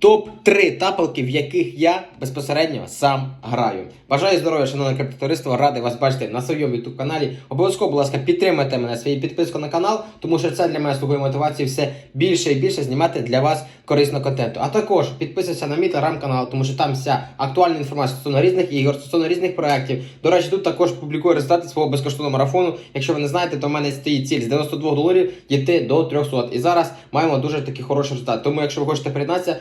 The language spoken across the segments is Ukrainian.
Топ-3 тапалки, в яких я безпосередньо сам граю. Бажаю здоров'я, шановне криптотовариство, радий вас бачити на своєму youtube каналі. Обов'язково, будь ласка, підтримайте мене своєю підпискою на канал, тому що це для мене слугує мотивації все більше і більше знімати для вас корисного контенту. А також підписуйся на мій телеграм-канал, тому що там вся актуальна інформація стосовно різних ігор, стосовно різних проєктів. До речі, тут також публікую результати свого безкоштовного марафону. Якщо ви не знаєте, то в мене стоїть ціль з 92 доларів дійти до 300. І зараз маємо дуже такий хороший результат. Тому, якщо ви хочете приєднатися,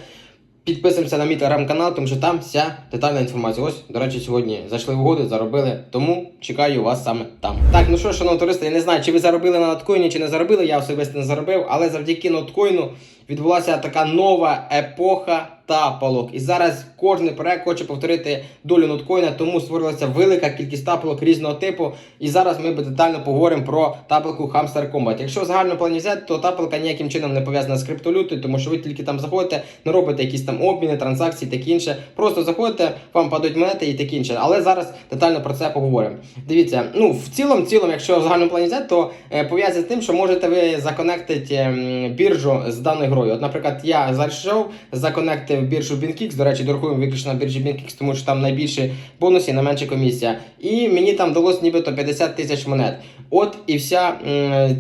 Підписуємося на мій телеграм-канал, тому що там вся детальна інформація. Ось, до речі, сьогодні зайшли в угоду, заробили, тому чекаю вас саме там. Так, ну що, шановні туристи, я не знаю, чи ви заробили на ноткоїні, чи не заробили. Я особисто не заробив, але завдяки ноткоїну відбулася така нова епоха тапалок. І зараз кожен проект хоче повторити долю ноткоїна, тому створилася велика кількість тапалок різного типу. І зараз ми детально поговоримо про тапалку Hamster Combat. Якщо в загальному плані взяти, то тапалка ніяким чином не пов'язана з криптовалютою, тому що ви тільки там заходите, не робите якісь там обміни, транзакції, таке інше. Просто заходите, вам падають монети і таке інше. Але зараз детально про це поговоримо. Дивіться, ну в цілому, цілому, якщо в загальному плані взяти, то е, пов'язано з тим, що можете ви законектити біржу з даною грою. От, наприклад, я зайшов, законектив біржу BinKix, до речі, дорахуємо виключно на біржі BinKix, тому що там найбільші бонуси, найменша комісія. І мені там вдалося нібито 50 тисяч монет. От і вся,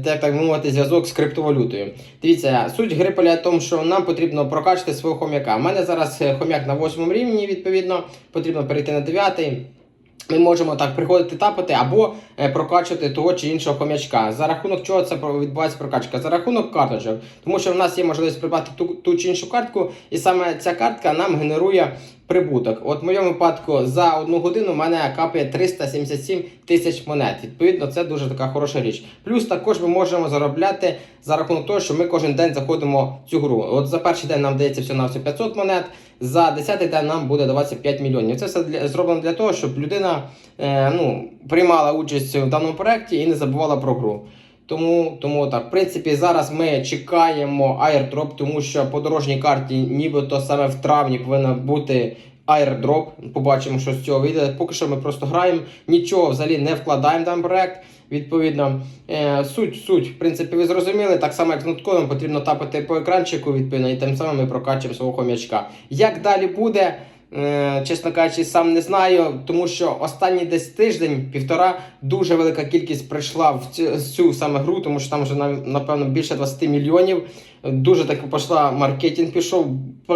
так, так мовити, зв'язок з криптовалютою. Дивіться, суть гри полягає в тому, що нам потрібно прокачати свого хом'яка. У мене зараз е, хом'як на 8 рівні, відповідно, потрібно перейти на 9. Ми можемо так приходити тапати або е, прокачувати того чи іншого хомячка. За рахунок чого це відбувається прокачка? За рахунок карточок. Тому що в нас є можливість придбати ту, ту чи іншу картку, і саме ця картка нам генерує прибуток. От в моєму випадку за одну годину в мене капає 377 тисяч монет. Відповідно, це дуже така хороша річ. Плюс також ми можемо заробляти за рахунок того, що ми кожен день заходимо в цю гру. От за перший день нам дається всього на все 500 монет, за 10 день нам буде даватися 5 мільйонів. Це все для, зроблено для того, щоб людина е, ну, приймала участь в даному проєкті і не забувала про гру. Тому, тому так, в принципі, зараз ми чекаємо airdrop, тому що по дорожній карті, нібито саме в травні повинна бути airdrop. Побачимо, що з цього вийде. Поки що ми просто граємо, нічого взагалі не вкладаємо даний проект. Відповідно, е, суть, суть, в принципі, ви зрозуміли. Так само, як з ноткодом, потрібно тапати по екранчику, відповідно, і тим самим ми прокачуємо свого хом'ячка. Як далі буде? Е, чесно кажучи, сам не знаю, тому що останній десь тиждень, півтора, дуже велика кількість прийшла в цю, цю саме гру, тому що там вже напевно більше 20 мільйонів. Дуже так пішла маркетинг пішов.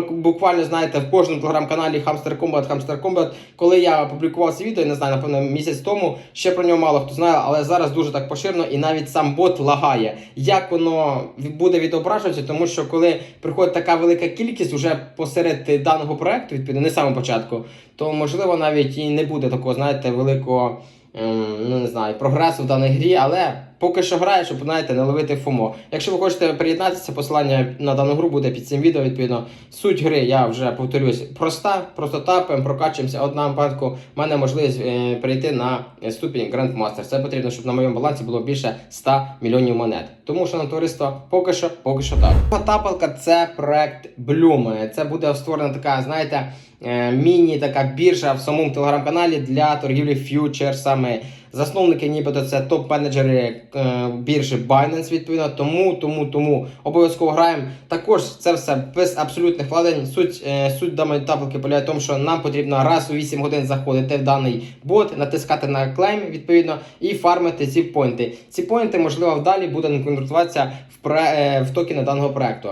Буквально знаєте, в кожному телеграм-каналі Hamster Combat, Hamster Combat. Коли я опублікував це відео, я не знаю, напевно, місяць тому, ще про нього мало хто знає, але зараз дуже так поширено і навіть сам бот лагає. Як воно буде відображуватися, тому що коли приходить така велика кількість вже посеред даного проекту, відповідно, не з самого початку, то можливо навіть і не буде такого, знаєте, великого. ем, Ну, не знаю, прогресу в даній грі, але поки що граю, щоб знаєте, не ловити ФОМО. Якщо ви хочете приєднатися, посилання на дану гру буде під цим відео. Відповідно, суть гри, я вже повторюсь, проста, просто тапаємо, прокачуємося. От на випадку в мене можливість е, перейти на ступінь Grandmaster. Це потрібно, щоб на моєму балансі було більше 100 мільйонів монет. Тому що на товариство поки що, поки що так. Тапалка це проект Bloom. Це буде створена така, знаєте, е, міні така біржа в самому телеграм-каналі для торгівлі фьючерсами. Засновники, нібито це топ-менеджери е, біржі Binance, відповідно. Тому, тому, тому обов'язково граємо. Також це все без абсолютних вкладень. Суть, е, суть даної таблики полягає в тому, що нам потрібно раз у 8 годин заходити в даний бот, натискати на клейм, відповідно, і фармити ці поінти. Ці поінти, можливо, вдалі буде конвертуватися в, е, в токени даного проекту.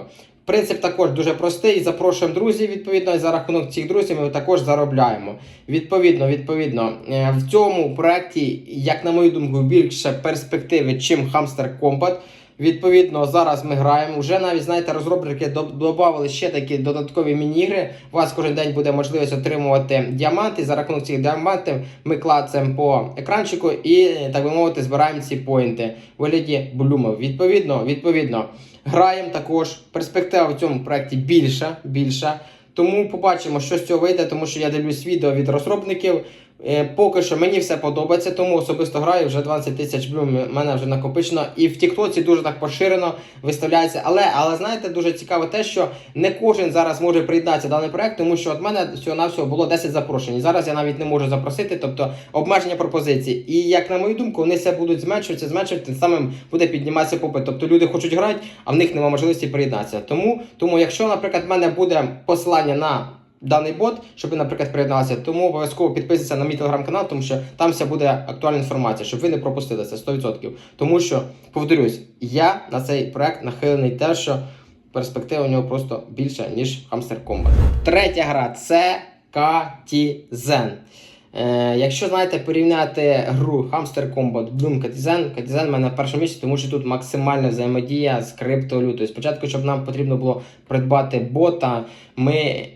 Принцип також дуже простий. Запрошуємо друзів, відповідно, і за рахунок цих друзів ми також заробляємо. Відповідно, відповідно, е, в цьому проєкті, як на мою думку, більше перспективи, чим Hamster Combat. Відповідно, зараз ми граємо. Вже навіть знаєте, розробники додавали ще такі додаткові міні-ігри. У вас кожен день буде можливість отримувати діаманти. За рахунок цих діамантів ми клацаємо по екранчику і, так би мовити, збираємо ці поінти вигляді блюмів. Відповідно, відповідно, граємо також. Перспектива в цьому проєкті більша, більша. Тому побачимо, що з цього вийде, тому що я дивлюсь відео від розробників. Е, Поки що мені все подобається, тому особисто граю вже 20 тисяч блюм мене вже накопичено. І в Тіктоці дуже так поширено виставляється. Але, але знаєте, дуже цікаво те, що не кожен зараз може приєднатися до даний проект, тому що от мене всього навсього було 10 запрошень. І зараз я навіть не можу запросити, тобто обмеження пропозицій. І як на мою думку, вони все будуть зменшуватися, зменшувати, тим самим буде підніматися попит. Тобто люди хочуть грати, а в них немає можливості приєднатися. Тому, тому якщо, наприклад, в мене буде посилання на даний бот, щоб ви, наприклад, приєдналися, тому обов'язково підписуйтесь на мій телеграм-канал, тому що там вся буде актуальна інформація, щоб ви не пропустили це 100%. Тому що, повторюсь, я на цей проект нахилений те, що перспектива у нього просто більша, ніж Hamster Combat. Третя гра це Katizen. Е, якщо знаєте порівняти гру Hamster Combat Bloom Katizen, Katizen в мене на першому місці, тому що тут максимальна взаємодія з криптовалютою. Спочатку, щоб нам потрібно було придбати бота, ми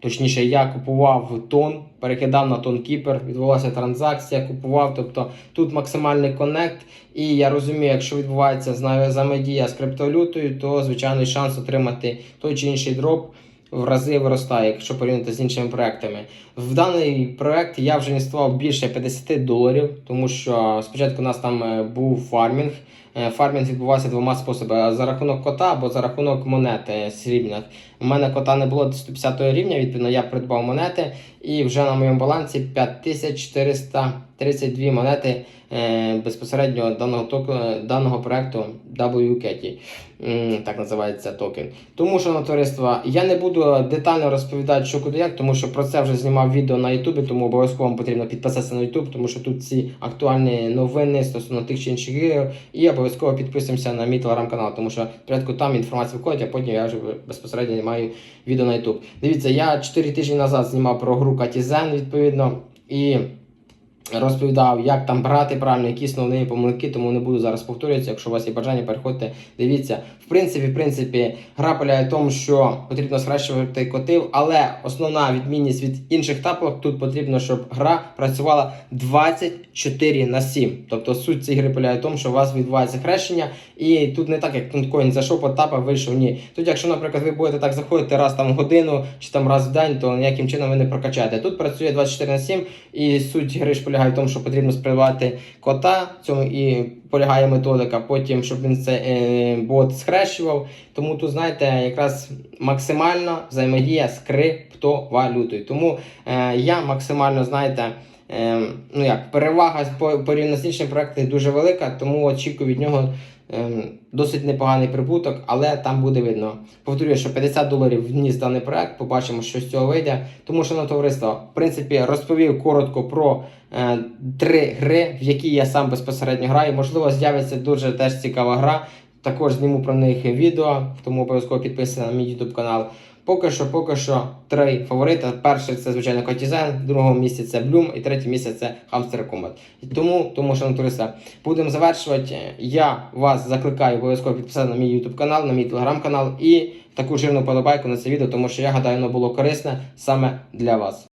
Точніше, я купував тон, перекидав на тон кіпер, відбулася транзакція, купував. Тобто тут максимальний коннект. І я розумію, якщо відбувається взаємодія з криптовалютою, то звичайно шанс отримати той чи інший дроп в рази виростає, якщо порівняти з іншими проектами. В даний проект я вже інвестував більше 50 доларів, тому що спочатку у нас там е, був фармінг. Е, Фармінг відбувався двома способами: за рахунок кота або за рахунок монет е, срібних. У мене кота не було до 150 рівня, відповідно, я придбав монети, і вже на моєму балансі 5432 монети е, безпосередньо даного току, даного проекту WCAT. Так називається токен. Тому що на товариство я не буду детально розповідати, що куди як, тому що про це вже знімав відео на Ютубі, тому обов'язково потрібно підписатися на Ютуб, тому що тут ці актуальні новини стосовно тих чи інших ігор. І обов'язково підписуємося на мій телеграм-канал, тому що порядку там інформація виходить, а потім я вже безпосередньо маю відео на Ютуб. Дивіться, я 4 тижні назад знімав про гру Катізен, відповідно, і розповідав, як там брати правильно, які основні помилки, тому не буду зараз повторюватися. Якщо у вас є бажання, переходьте, дивіться. В принципі, в принципі, гра полягає в тому, що потрібно скращувати котив, але основна відмінність від інших тапок тут потрібно, щоб гра працювала 24 на 7. Тобто суть цієї гри полягає в тому, що у вас відбувається хрещення, і тут не так, як тунткоін зайшов по тапах, вийшов. Ні. Тут, якщо, наприклад, ви будете так заходити раз там в годину чи там раз в день, то ніяким чином ви не прокачаєте. Тут працює 24 на 7, і суть гри ж в тому, що потрібно сприймати кота, цьому і полягає методика, потім, щоб він це е, бот схрещував. Тому тут, знаєте, якраз максимальна взаємодія з криптовалютою. Тому е, я максимально, знаєте. Е, ну як, перевага по- порівняно з іншими проектами дуже велика, тому очікую від нього ем, досить непоганий прибуток, але там буде видно. Повторюю, що 50 доларів вніс даний проект, побачимо, що з цього вийде. Тому що на товариство, в принципі, розповів коротко про е, три гри, в які я сам безпосередньо граю. Можливо, з'явиться дуже теж цікава гра. Також зніму про них відео, тому обов'язково підписуйтесь на мій YouTube канал. Поки що, поки що три фаворити. Перший це, звичайно, Котізен, в другому місці це Блюм, і третє місце це Хамстер Комбат. Тому, тому що туристи, будемо завершувати. Я вас закликаю обов'язково підписати на мій YouTube канал, на мій телеграм канал і таку жирну подобайку на це відео, тому що я гадаю, воно було корисне саме для вас.